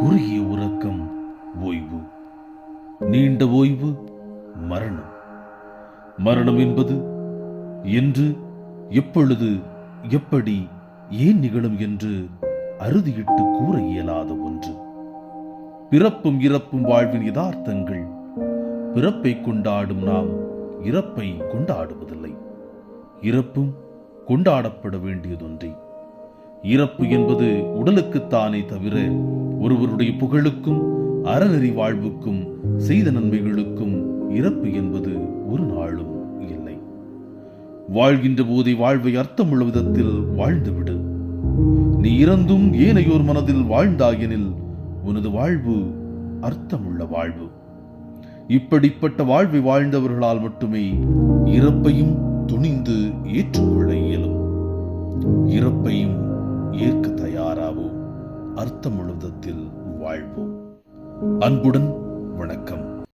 குறுகிய உறக்கம் ஓய்வு. நீண்ட ஓய்வு மரணம். மரணம் என்பது என்று எப்பொழுது எப்படி ஏன் நிகழும் என்று அறுதியிட்டு கூற இயலாத ஒன்று. பிறப்பும் இறப்பும் வாழ்வின் யதார்த்தங்கள். பிறப்பை கொண்டாடும் நாம் இறப்பை கொண்டாடுவதில்லை. இறப்பும் கொண்டாடப்பட வேண்டியதொன்றே. இறப்பு என்பது உடலுக்குத்தானே தவிர ஒருவருடைய புகழுக்கும் அறநெறி வாழ்வுக்கும் செய்த நன்மைகளுக்கும் இறப்பு என்பது ஒரு நாளும் இல்லை. வாழ்கின்ற போதே வாழ்வை அர்த்தமுள்ள விதத்தில் வாழ்ந்துவிடு நீ இறந்தும் ஏனையோர் மனதில் வாழ்ந்தாயெனில் உனது வாழ்வு அர்த்தமுள்ள வாழ்வு. இப்படிப்பட்ட வாழ்வை வாழ்ந்தவர்களால் மட்டுமே இறப்பையும் துணிந்து ஏற்றுக்கொள்ள இயலும். இறப்பையும் ஏற்க தயாராவோம் அர்த்தமுள்ள விதத்தில் வாழ்வோம். அன்புடன் வணக்கம்.